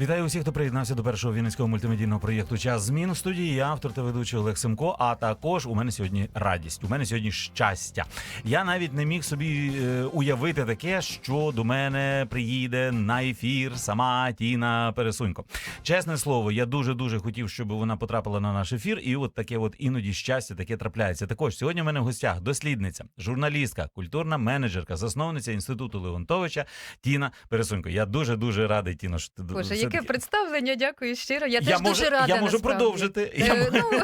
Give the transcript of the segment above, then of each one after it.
Вітаю усіх, хто приєднався до першого вінницького мультимедійного проєкту Час змін у студії. Я автор та ведучий Олег Семко. А також у мене сьогодні радість. У мене сьогодні щастя. Я навіть не міг собі е, уявити таке, що до мене приїде на ефір сама Тіна Пересунько. Чесне слово, я дуже дуже хотів, щоб вона потрапила на наш ефір. І от таке, от іноді щастя, таке трапляється. Також сьогодні в мене в гостях дослідниця, журналістка, культурна менеджерка, засновниця інституту Леонтовича Тіна Пересунько. Я дуже дуже радий, Тіно, що ти Боже, все-таки- представлення, дякую щиро. Я, Я теж можу- дуже рада. я можу насправді. продовжити. Е, я... ну,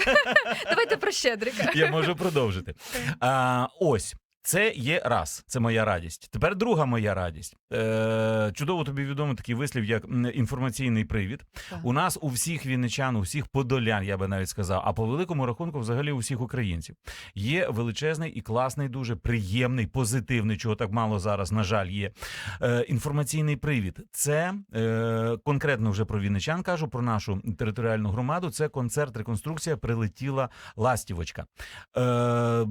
давайте про Щедрика. Я можу продовжити. А, ось. Це є раз, це моя радість. Тепер друга моя радість. Е, чудово тобі відомий такий вислів, як інформаційний привід. Так. У нас у всіх вінничан, у всіх подолян, я би навіть сказав, а по великому рахунку, взагалі у всіх українців є величезний і класний, дуже приємний, позитивний, чого так мало зараз, на жаль, є. Е, інформаційний привід. Це е, конкретно вже про вінничан кажу, про нашу територіальну громаду. Це концерт, реконструкція прилетіла ластівочка. Е,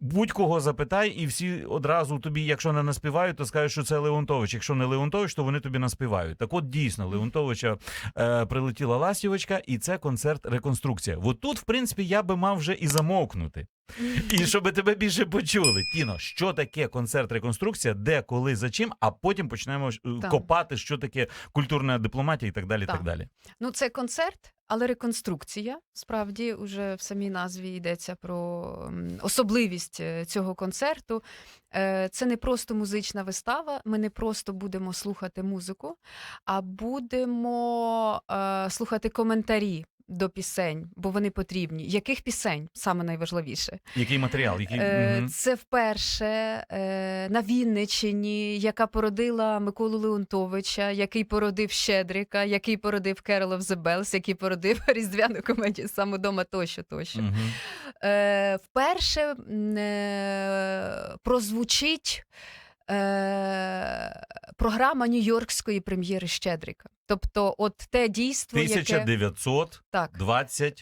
Будь-кого запитай, і всі одразу тобі, якщо не наспівають, то скажуть, що це Леонтович. Якщо не Леонтович, то вони тобі наспівають. Так от дійсно, Леонтовича е, прилетіла ластівочка, і це концерт реконструкція. От тут, в принципі, я би мав вже і замовкнути. І щоб тебе більше почули. Тіно, що таке концерт реконструкція, де, коли, за чим, а потім почнемо е, Так. копати, що таке культурна дипломатія і так далі. так Так. далі. Ну, це концерт, але реконструкція. Справді, уже в самій назві йдеться про особливість е, цього концерту. Е, Це не просто музична вистава. Ми не просто будемо слухати музику, а будемо слухати коментарі. До пісень, бо вони потрібні. Яких пісень саме найважливіше? Який матеріал? Який... Е, Це вперше е, на Вінниччині, яка породила Миколу Леонтовича, який породив Щедрика, який породив Carol of the Bells, який породив різдвяну комедію самодома тощо тощо. Е, Вперше е, прозвучить е, програма Нью-Йоркської прем'єри Щедрика. Тобто, от те дійство, яке 1922 так.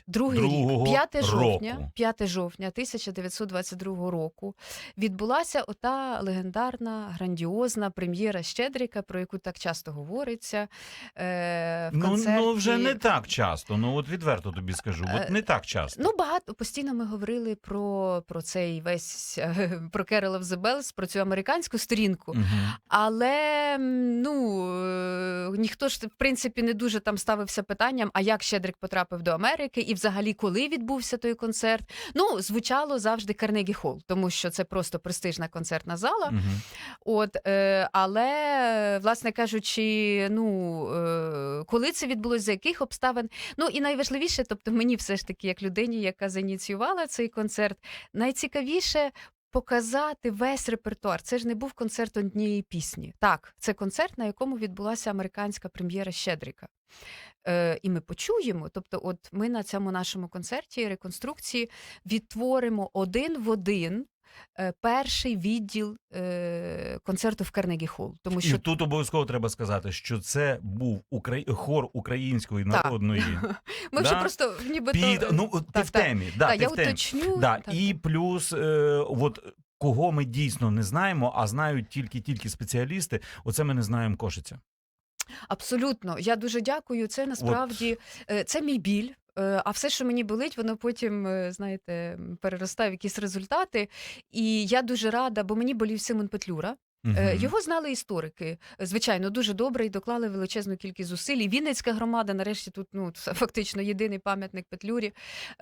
Другий рік, 5 жовтня, року. 5 жовтня 1922 року відбулася ота легендарна, грандіозна прем'єра Щедрика, про яку так часто говориться. Е, в Ну, концерті. ну вже не так часто. Ну от відверто тобі скажу. От Е, не так часто. Ну, багато постійно ми говорили про, про цей весь про the Bells, про цю американську сторінку. Мгм. Але ну е, ніхто ж принципі не дуже там ставився питанням, а як Щедрик потрапив до Америки, і взагалі коли відбувся той концерт. Ну звучало завжди Карнегі Холл, тому що це просто престижна концертна зала. Мгм. От, е, але, власне кажучи, ну е, коли це відбулося, за яких обставин. Ну і найважливіше, тобто мені все ж таки, як людині, яка заініціювала цей концерт, найцікавіше. Показати весь репертуар. Це ж не був концерт однієї пісні. Так, це концерт, на якому відбулася американська прем'єра Щедрика. Е, і ми почуємо. Тобто, от ми на цьому нашому концерті реконструкції відтворимо один в один перший відділ е, концерту в Карнегі Холл. Тому І тут обов'язково треба сказати, що це був укра... хор української Так. народної ми да, вже просто нібито під... Ну, ти так, в так. темі. Да, Так, ти я в темі. уточню. Да. Так, І плюс, е, от кого ми дійсно не знаємо, а знають тільки тільки спеціалісти. Оце ми не знаємо кошиця. Абсолютно, я дуже дякую. Це насправді е, це мій біль. Е, А все, що мені болить, воно потім, е, знаєте, переростає в якісь результати. І я дуже рада, бо мені болів Симон Петлюра. Е, Його знали історики, звичайно, дуже добре і доклали величезну кількість зусиль. І Вінницька громада, нарешті, тут ну фактично єдиний пам'ятник Петлюрі.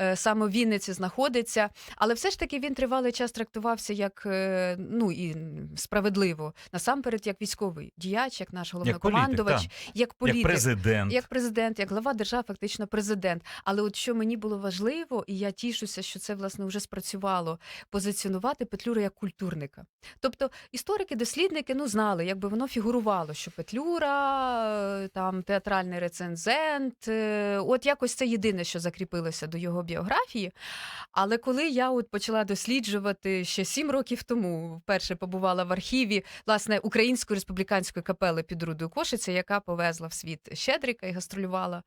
е, Саме в Вінниці знаходиться. Але все ж таки він тривалий час трактувався як е, ну і справедливо, насамперед, як військовий діяч, як наш головнокомандувач, як Як політик. президент. Як президент, як глава держави, фактично президент. Але от що мені було важливо, і я тішуся, що це власне вже спрацювало, позиціонувати Петлюру як культурника. Тобто історики, дослідники ну знали, якби воно фігурувало, що Петлюра, е, там театральний рецензент. е, От якось це єдине, що закріпилося до його біографії. Але коли я от почала досліджувати ще сім років тому, вперше побувала в архіві власне Української республіканської капели під Рудою Кошиця, яка повезла в світ Щедрика і гастролювала,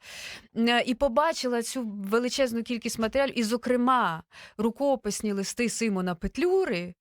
е, і побачила цю величезну кількість матеріалів, і, зокрема, рукописні листи Симона Петлюри,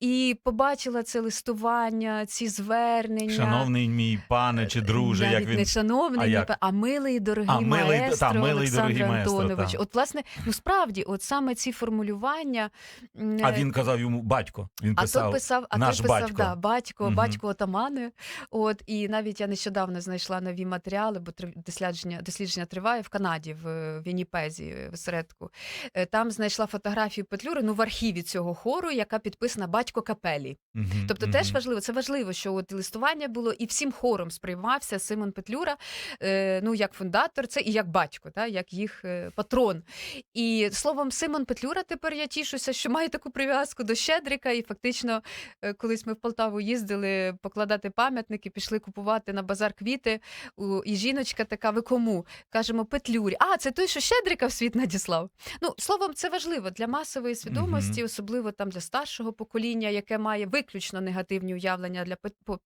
і побачила це листування. Листування, ці звернення. Шановний мій пане чи друже, Навіть як він не шановний, А як? а милий дорогий А, милий, маестро та, милий, Олександр дорогий маестро, Антонович. та. От, власне, ну справді, от саме ці формулювання. а е, він казав йому батько. Він а писав. той писав, а «Наш той писав, батько». Да, батько, Мгм. батько отамани. От і навіть я нещодавно знайшла нові матеріали, бо дослідження, дослідження триває в Канаді, в Вінніпезі, в осередку. Е, Там знайшла фотографію Петлюри ну в архіві цього хору, яка підписана батько капелі. Мгм, Тобто мгм. теж важливо, це важливо, що от листування було і всім хором сприймався Симон Петлюра, е, ну як фундатор, це і як батько, та, як їх е, патрон. І словом, Симон Петлюра тепер я тішуся, що має таку прив'язку до Щедрика. І фактично, е, колись ми в Полтаву їздили покладати пам'ятники, пішли купувати на базар квіти. у- І жіночка така: ви кому? Кажемо, Петлюрі. А, це той, що Щедрика в світ надіслав. Ну, словом, це важливо для масової свідомості, особливо там для старшого покоління, яке має виключно негативні уявлення для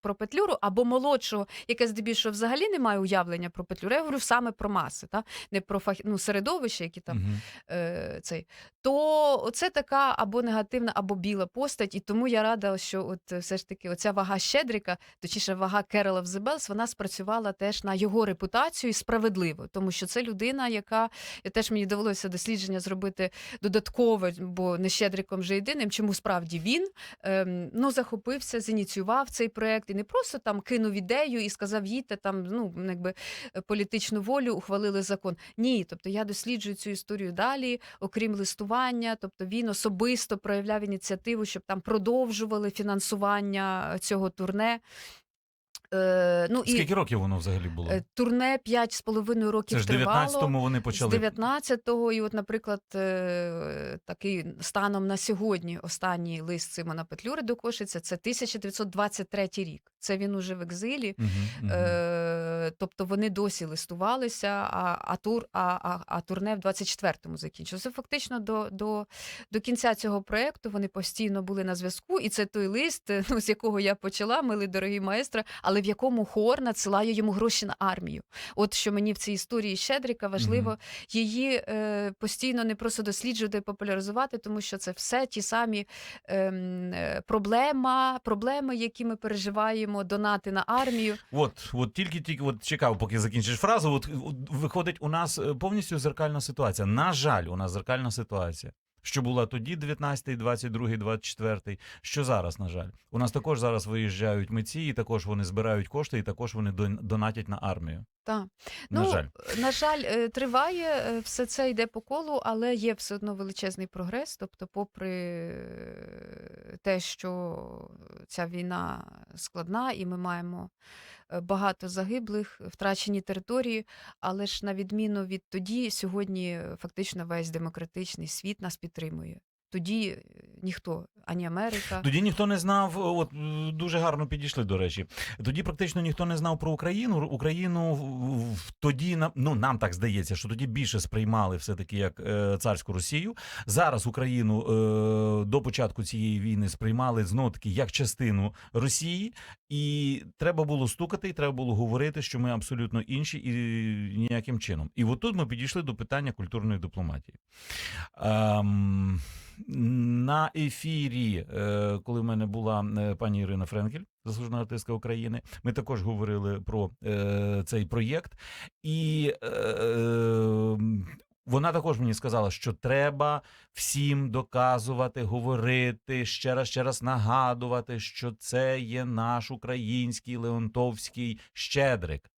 про Петлюру, або молодшого, яке здебільшого взагалі не має уявлення про Петлюру. Я говорю саме про маси, та не про фах... ну, середовище, які там Мгм. е, цей. То це така або негативна, або біла постать, і тому я рада, що от е, все ж таки оця вага Щедрика, точніше вага Керола Взебелс, вона спрацювала теж на його репутацію і справедливо, тому що це людина, яка теж мені довелося дослідження зробити додаткове, бо не Щедриком вже єдиним. Чому справді він ем, ну захопився, зініціював цей проект і не просто там кинув ідею і сказав, їдьте там, ну якби е, політичну волю, ухвалили закон. Ні, тобто я досліджую цю історію далі, окрім листування. Тобто він особисто проявляв ініціативу, щоб там продовжували фінансування цього турне. Е, ну і Скільки років воно взагалі було? е, турне 5,5 років Це ж тривало. 19-му вони З 19-го, і от, наприклад, е, такий станом на сьогодні останній лист Симона Петлюри до Кошиця це 1923 рік. Це він уже в екзилі. Мгм, мгм. Е, тобто вони досі листувалися, а, а, тур, а, а, а турне в 24-му закінчилося. Фактично до, до, до кінця цього проєкту вони постійно були на зв'язку, і це той лист, ну, з якого я почала, милий дорогий маестро, але в якому хор надсилає йому гроші на армію. От що мені в цій історії Щедрика важливо її е, постійно не просто досліджувати і популяризувати, тому що це все ті самі ем, е, проблема, проблеми, які ми переживаємо, донати на армію. От, от тільки тільки от чекав, поки закінчиш фразу. От, от виходить, у нас е, повністю зеркальна ситуація. На жаль, у нас зеркальна ситуація. Що була тоді 19-й, 22-й, 24-й, що зараз, на жаль. У нас також зараз виїжджають митці, і також вони збирають кошти, і також вони дон- донатять на армію. Та. На жаль. на жаль, е, триває е, все це йде по колу, але є все одно величезний прогрес. Тобто, попри е, те, що ця війна складна, і ми маємо е, багато загиблих, втрачені території, але ж на відміну від тоді, сьогодні е, фактично весь демократичний світ нас підтримує. Тоді е, ніхто, ані Америка. Тоді ніхто не знав, от е, дуже гарно підійшли до речі. Тоді практично ніхто не знав про Україну. Україну в- тоді ну нам так здається, що тоді більше сприймали все таки як е, царську Росію. Зараз Україну е, до початку цієї війни сприймали знов таки як частину Росії, і треба було стукати, і треба було говорити, що ми абсолютно інші і ніяким чином. І от тут ми підійшли до питання культурної дипломатії. Ем, на ефірі, е, коли в мене була е, пані Ірина Френкель, заслужена артистка України, ми також говорили про е, цей проєкт, і вона також мені сказала, що треба всім доказувати, говорити, ще раз ще раз нагадувати, що це є наш український леонтовський щедрик.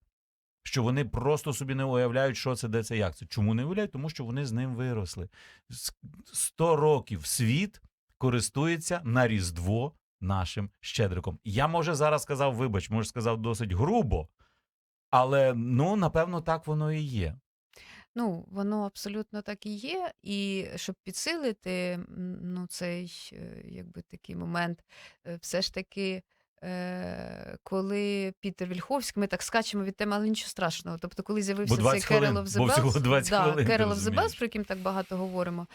Що вони просто собі не уявляють, що це, де це, як це. Чому не уявляють? Тому що вони з ним виросли. С- 100 років світ користується на Різдво нашим щедриком. Я, може, зараз сказав, вибач, може, сказав досить грубо, але ну, напевно, так воно і є. Ну, воно абсолютно так і є. І щоб підсилити ну, цей е, якби, такий момент, е, все ж таки. Е, Коли Пітер Вільховський, ми так скачемо від теми, але нічого страшного. Тобто, коли з'явився цей 20 хвилин, Керолов бо всього 20 да, хвилин, ти Керолов розумієш. про яким так багато говоримо,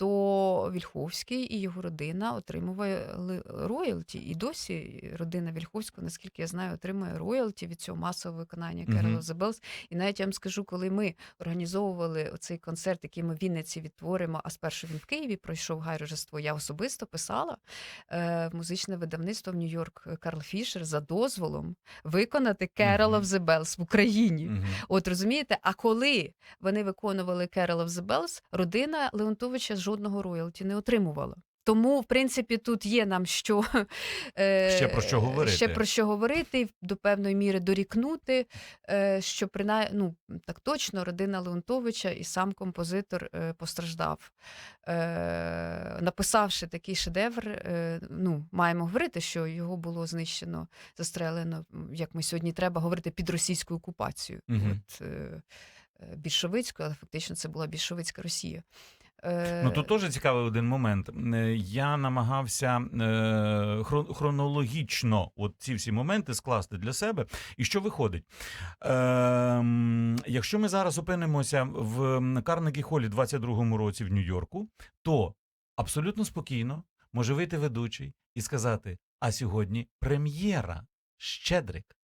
то Вільховський і його родина отримували роялті. І досі родина Вільховського, наскільки я знаю, отримує роялті від цього масового виконання. Carol of the Bells. І навіть я вам скажу, коли ми організовували цей концерт, який ми в Вінниці відтворимо, а спершу він в Києві пройшов гай Рождество, я особисто писала е, в музичне видавництво в Нью-Йорк Карл Фішер за дозволом виконати Мгм. of the Bells в Україні. Мгм. От розумієте, а коли вони виконували the Bells, родина Леонтовича жодного роялті не отримувала. Тому, в принципі, тут є нам що е, Ще про що говорити. Ще про що говорити, до певної міри дорікнути, е, що принаймні, ну так точно, родина Леонтовича і сам композитор е, постраждав. Е, написавши такий шедевр, е, ну, маємо говорити, що його було знищено, застрелено, як ми сьогодні треба говорити, під російською окупацією. Мгм. От, е, е, більшовицькою, але фактично це була більшовицька Росія. Е, Ну тут теж цікавий один момент. Е, Я намагався е, хронологічно от ці всі моменти скласти для себе. І що виходить? Ем, якщо ми зараз опинимося в Карнегі Холі 22-му році в Нью-Йорку, то абсолютно спокійно може вийти ведучий і сказати: а сьогодні прем'єра Щедрик.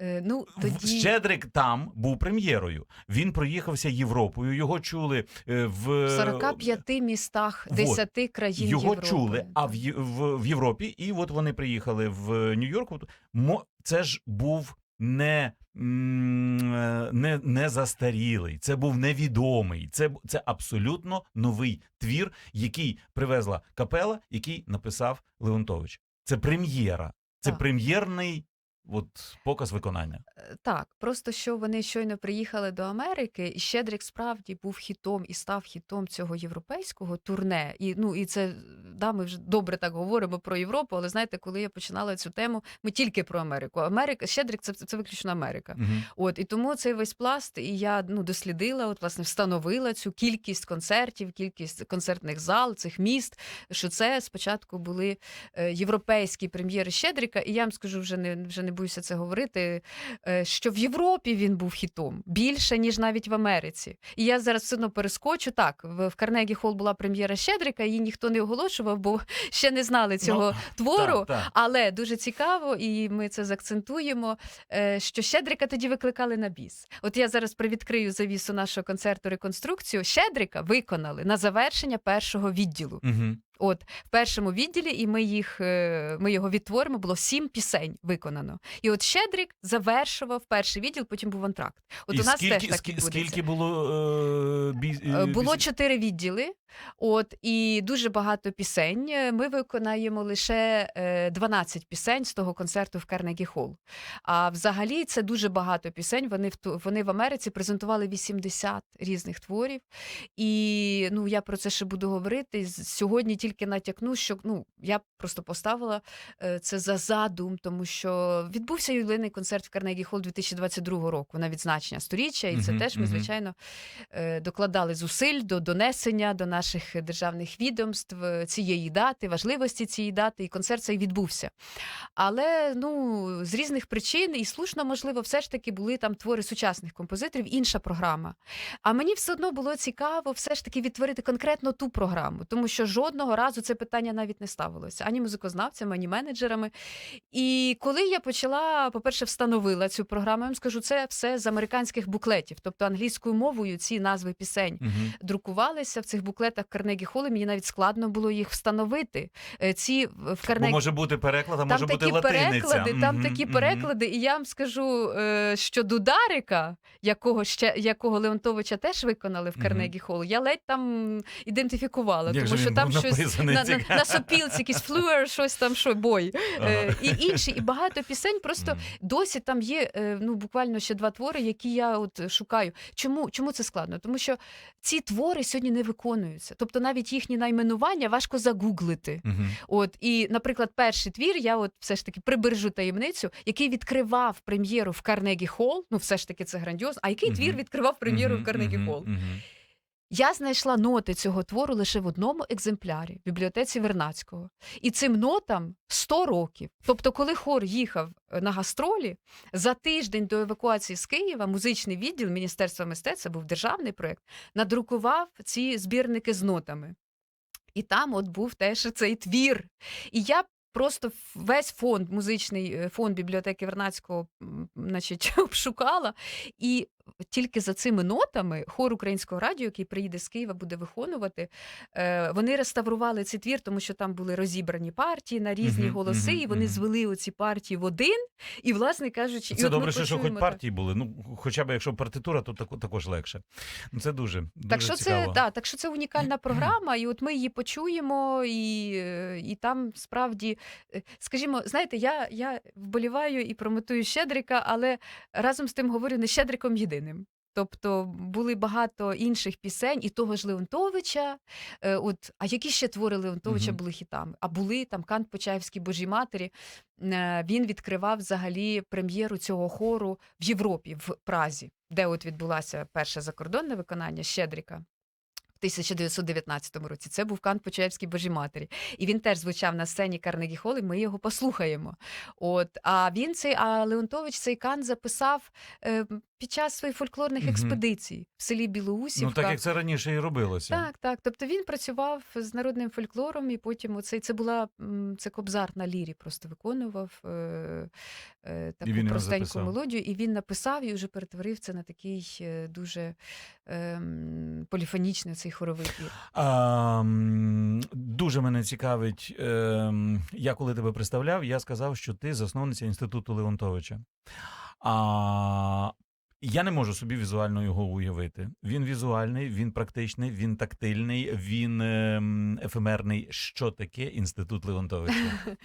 Е, ну, тоді... Щедрик там був прем'єрою. Він проїхався Європою. Його чули е, в В 45 містах, вот. 10 країн його Європи. чули, а в, Є- в, в Європі, і от вони приїхали в Нью-Йорк. Мо, це ж був не, м, е, не, не застарілий, це був невідомий. Це, це абсолютно новий твір, який привезла капела, який написав Леонтович. Це прем'єра. Це Так. прем'єрний от, показ виконання. Е, Так, просто що вони щойно приїхали до Америки, і Щедрик справді був хітом і став хітом цього європейського турне. І ну і це да, ми вже добре так говоримо про Європу, але знаєте, коли я починала цю тему, ми тільки про Америку. Америка, Щедрик це, це виключно Америка. Мгм. От і тому цей весь пласт, і я ну дослідила, от власне встановила цю кількість концертів, кількість концертних зал, цих міст. Що це спочатку були е, європейські прем'єри Щедрика, і я вам скажу, вже не вже не боюся це говорити. е, Що в Європі він був хітом більше ніж навіть в Америці. І я зараз все одно перескочу. Так, в Карнегі Холл була прем'єра Щедрика, її ніхто не оголошував, бо ще не знали цього твору. Так, так. Але дуже цікаво, і ми це заакцентуємо, е, що Щедрика тоді викликали на біс. От я зараз привідкрию завісу нашого концерту реконструкцію. Щедрика виконали на завершення першого відділу. Мгм. От в першому відділі, і ми їх е, ми його відтворимо. Було сім пісень виконано. І от Щедрик завершував перший відділ, потім був антракт. От І у нас скільки, теж так скі- відбудеться. скільки було е, бі, Е, е, Було чотири відділи, от і дуже багато пісень. Ми виконаємо лише е, 12 пісень з того концерту в Карнегі Холл. А взагалі це дуже багато пісень. Вони в вони в Америці презентували 80 різних творів. І ну я про це ще буду говорити. Сьогодні тільки натякну, що ну я просто поставила е, це за задум, тому що відбувся ювілейний концерт в Карнегі Холл 2022 року на відзначення сторіччя, і це Мгм, теж ми мгм. звичайно е, докладали зусиль до донесення до наших державних відомств е, цієї дати, важливості цієї дати, і концерт цей відбувся. Але ну з різних причин, і слушно, можливо, все ж таки були там твори сучасних композиторів, інша програма. А мені все одно було цікаво все ж таки відтворити конкретно ту програму, тому що жодного разу це питання навіть не ставилося ані музикознавцями, ані менеджерами. І коли я почала, по-перше, встановила цю програму, я вам скажу, це все з американських буклетів, тобто англійською мовою ці назви пісень Мгм. друкувалися в цих буклетах Карнегі Холі. Мені навіть складно було їх встановити. Е, Ці в в Бо може бути переклад, а там може бути латиниця. переклади, там Мгм, такі мгм. переклади, і я вам скажу, е, що Дударика, якого ще якого Леонтовича теж виконали в Карнегі Холл, я ледь там ідентифікувала, Як тому що там був щось написаний, на, на, на сопілці, якийсь флюер, щось там, що бой. Е, Ага. і інші, і багато пісень просто досі там є е, ну буквально ще два твори, які я от шукаю. Чому, чому це складно? Тому що ці твори сьогодні не виконуються. Тобто навіть їхні найменування важко загуглити. Мгм. От і, наприклад, перший твір, я от все ж таки прибережу таємницю, який відкривав прем'єру в Карнегі Холл. Ну, все ж таки це грандіозно. А який Мгм. твір відкривав прем'єру Мгм, в Карнегі Холл? мгм. Я знайшла ноти цього твору лише в одному екземплярі в бібліотеці Вернацького. І цим нотам 100 років. Тобто, коли хор їхав е, на гастролі, за тиждень до евакуації з Києва музичний відділ Міністерства мистецтв, це був державний проєкт, надрукував ці збірники з нотами. І там от був теж цей твір. І я просто весь фонд, музичний е, фонд бібліотеки Вернацького, значить, обшукала. І тільки за цими нотами хор українського радіо, який приїде з Києва, буде виконувати. е, Вони реставрували цей твір, тому що там були розібрані партії на різні Мгм, голоси, мгм, і вони мгм. звели оці партії в один. І, власне кажучи, Це ми добре, що, хоч партії були. Ну, хоча б якщо партитура, то тако- також легше. Ну, Це дуже, дуже Так що цікаво. це да, так що це унікальна програма, і от ми її почуємо, і, і там справді, е, скажімо, знаєте, я, я вболіваю і промотую Щедрика, але разом з тим говорю не Щедриком єдиним. Тобто були багато інших пісень, і того ж Леонтовича. Е, от, а які ще твори Леонтовича Мгм. були хітами? А були там Кант Почаївській Божій Матері. Е, Він відкривав взагалі прем'єру цього хору в Європі, в Празі, де от відбулося перше закордонне виконання Щедрика. В 1919 році це був Кант Почаївській Божій Матері. І він теж звучав на сцені Карнегі Хол, і ми його послухаємо. От, а він цей, а Леонтович цей Кант записав е, під час своїх фольклорних Мгм. експедицій в селі Білоусівка. Ну, так як це раніше і робилося. Так, так. Тобто він працював з народним фольклором, і потім оцей це була це кобзар на лірі, просто виконував е, е, таку він простеньку мелодію, і він написав і вже перетворив це на такий е, дуже ем, поліфонічний цей хоровий. А, дуже мене цікавить. ем, я коли тебе представляв, я сказав, що ти засновниця інституту Леонтовича. А, я не можу собі візуально його уявити. Він візуальний, він практичний, він тактильний, він ем, ефемерний. Що таке інститут Леонтовича?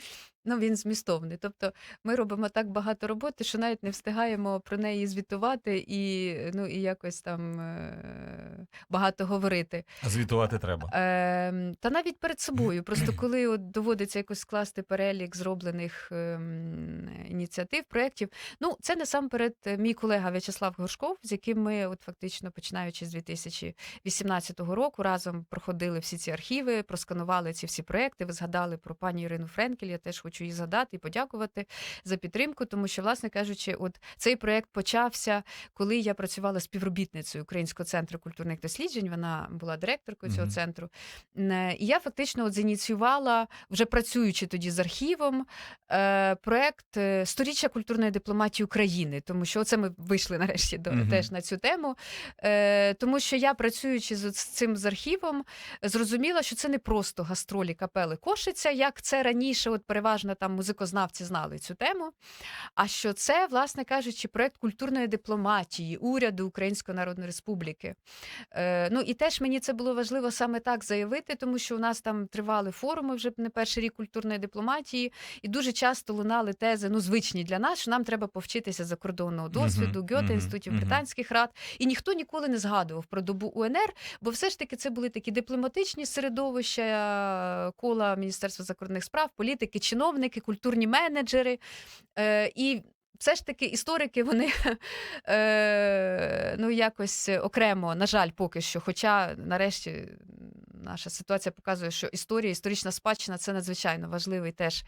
Ну, він змістовний. Тобто ми робимо так багато роботи, що навіть не встигаємо про неї звітувати і, ну, і якось там е, багато говорити. А звітувати треба. Ем, та навіть перед собою. Просто коли от доводиться якось скласти перелік зроблених ем, ініціатив, проєктів. Ну, це насамперед е, мій колега В'ячеслав Горшков, з яким ми, от фактично, починаючи з 2018 року, разом проходили всі ці архіви, просканували ці всі проєкти. Ви згадали про пані Ірину Френкель. Я теж хочу її згадати і подякувати за підтримку, тому що, власне кажучи, от цей проєкт почався, коли я працювала співробітницею Українського центру культурних досліджень. Вона була директоркою цього Мгм. центру. Е, І я фактично от зініціювала, вже працюючи тоді з архівом, е, проект е, Сторіччя культурної дипломатії України, тому що це ми вийшли нарешті до Мгм. теж на цю тему. Тому що я, працюючи з цим з архівом, зрозуміла, що це не просто гастролі капели Кошиця, як це раніше, от переважно там музикознавці знали цю тему. А що це, власне кажучи, проект культурної дипломатії уряду Української Народної Республіки. Е, ну і теж мені це було важливо саме так заявити, тому що у нас там тривали форуми вже не перший рік культурної дипломатії, і дуже часто лунали тези, ну звичні для нас, що нам треба повчитися закордонного досвіду, Мгм, Гьоте, мгм, інститутів мгм. британських рад. І ніхто ніколи не згадував про добу УНР, бо все ж таки це були такі дипломатичні середовища, кола Міністерства закордонних справ, політики, чиновники, культурні менеджери. Е, і все ж таки історики вони е, ну, якось окремо, на жаль, поки що. Хоча, нарешті, наша ситуація показує, що історія, історична спадщина це надзвичайно важливий теж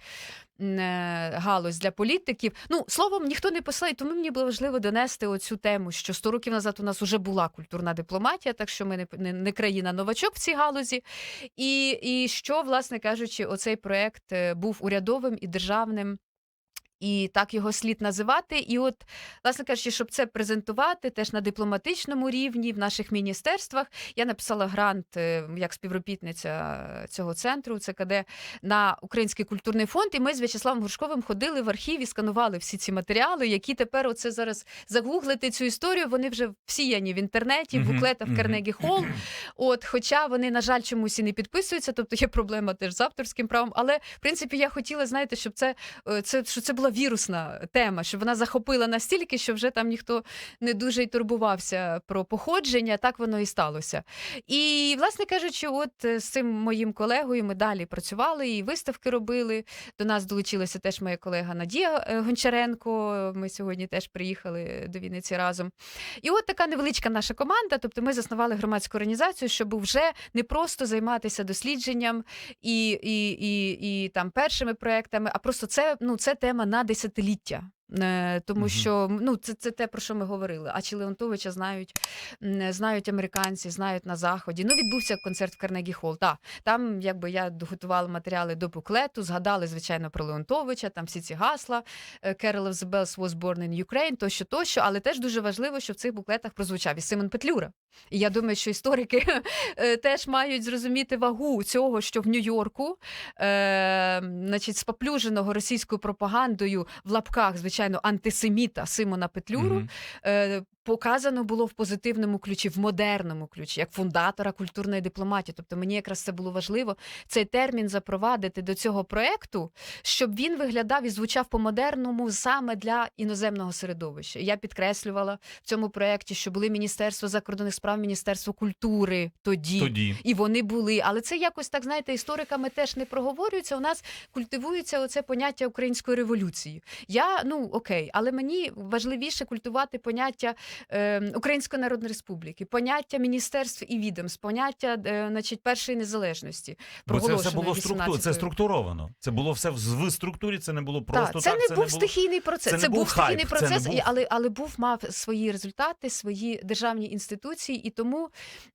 е, галузь для політиків. Ну, словом, ніхто не писав, і тому мені було важливо донести оцю тему, що 100 років назад у нас вже була культурна дипломатія, так що ми не, не, не країна новачок в цій галузі. І, і що, власне кажучи, оцей проект е, був урядовим і державним. І так його слід називати. І от, власне кажучи, щоб це презентувати теж на дипломатичному рівні в наших міністерствах, я написала грант е, як співробітниця цього центру ЦКД на Український культурний фонд. І ми з В'ячеславом Горшковим ходили в архів і сканували всі ці матеріали, які тепер оце зараз загуглити цю історію. Вони вже всіяні в інтернеті, в буклетах мгм. Карнегі Холл. От, хоча вони, на жаль, чомусь і не підписуються, тобто є проблема теж з авторським правом. Але в принципі я хотіла, знаєте, щоб це, е, це що це була вірусна тема, що вона захопила настільки, що вже там ніхто не дуже й турбувався про походження. Так воно і сталося. І, власне кажучи, от е, з цим моїм колегою ми далі працювали і виставки робили. До нас долучилася теж моя колега Надія е, Гончаренко. Ми сьогодні теж приїхали до Вінниці разом. І от така невеличка наша команда. Тобто, ми заснували громадську організацію, щоб вже не просто займатися дослідженням і, і, і, і там першими проектами, а просто це, ну, це тема на десятиліття. Е, Тому Мгм. що ну це, це те, про що ми говорили. А чи Леонтовича знають, знають американці, знають на заході. Ну, відбувся концерт в Карнегі Холл. Та там, якби я готувала матеріали до буклету, згадали звичайно про Леонтовича, там всі ці гасла. е, Carol of the Bells was born in Ukraine, тощо, тощо. Але теж дуже важливо, що в цих буклетах прозвучав і Симон Петлюра. І я думаю, що історики е, теж мають зрозуміти вагу цього, що в Нью-Йорку, е, значить, споплюженого російською пропагандою в лапках, звичайно, антисеміта Симона Петлюру Мгм. е, показано було в позитивному ключі, в модерному ключі, як фундатора культурної дипломатії. Тобто мені якраз це було важливо цей термін запровадити до цього проекту, щоб він виглядав і звучав по-модерному саме для іноземного середовища. Я підкреслювала в цьому проекті, що були Міністерство закордонних справ, Міністерство культури тоді. Тоді. І вони були, але це якось так знаєте, істориками теж не проговорюється. У нас культивується оце поняття української революції. Я ну окей, але мені важливіше культивувати поняття е, Української Народної Республіки, поняття міністерств і відомств, поняття е, значить, першої незалежності. Бо це все було структу... це структуровано. Це було все в структурі, це не було просто так, це так. не це був стихійний процес. це Це, був стихійний хайп, це процес, був- і- але, але був мав свої результати, свої державні інституції, і тому,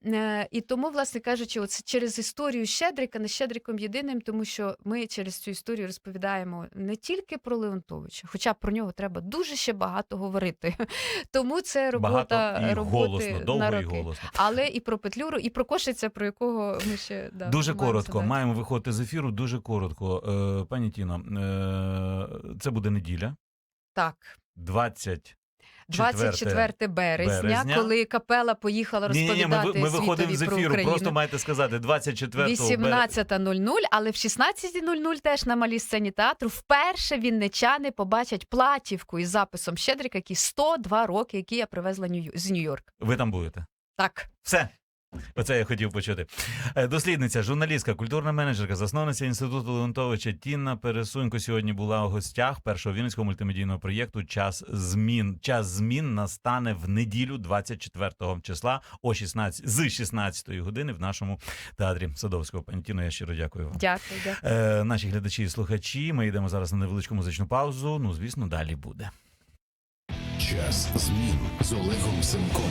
е, і тому, власне кажучи, оце через історію Щедрика, не Щедриком єдиним, тому що ми через цю історію розповідаємо не тільки про Леонтовича, хоча про нього треба дуже ще багато говорити. Тому це робота Багато і роботи голосно, довго на і голосно. Але і про Петлюру, і про Кошиця, про якого ми ще да, Дуже маємо коротко. Задати. Маємо виходити з ефіру. Дуже коротко. Е, пані Тіно, е, це буде неділя, Так. 20 24 березня, березня. коли капела поїхала Ні, ні, ні, ми, ми виходимо з ефіру. Про Просто маєте сказати 24 березня. 18.00, але в 16.00 теж на малій сцені театру вперше вінничани побачать платівку із записом Щедрика, який 102 роки, які я привезла з Нью-Йорка. Ви там будете. Так. Все. Оце я хотів почути. Е, Дослідниця, журналістка, культурна менеджерка, засновниця інституту Леонтовича Тінна Пересунько сьогодні була у гостях першого вінницького мультимедійного проєкту Час змін. Час змін настане в неділю, 24 числа, о 16, з 16 години в нашому театрі Садовського. Пані Тіно, я щиро дякую вам. Дякую, дякую. Е, наші глядачі і слухачі. Ми йдемо зараз на невеличку музичну паузу. Ну, звісно, далі буде. Час змін з Олегом Семком.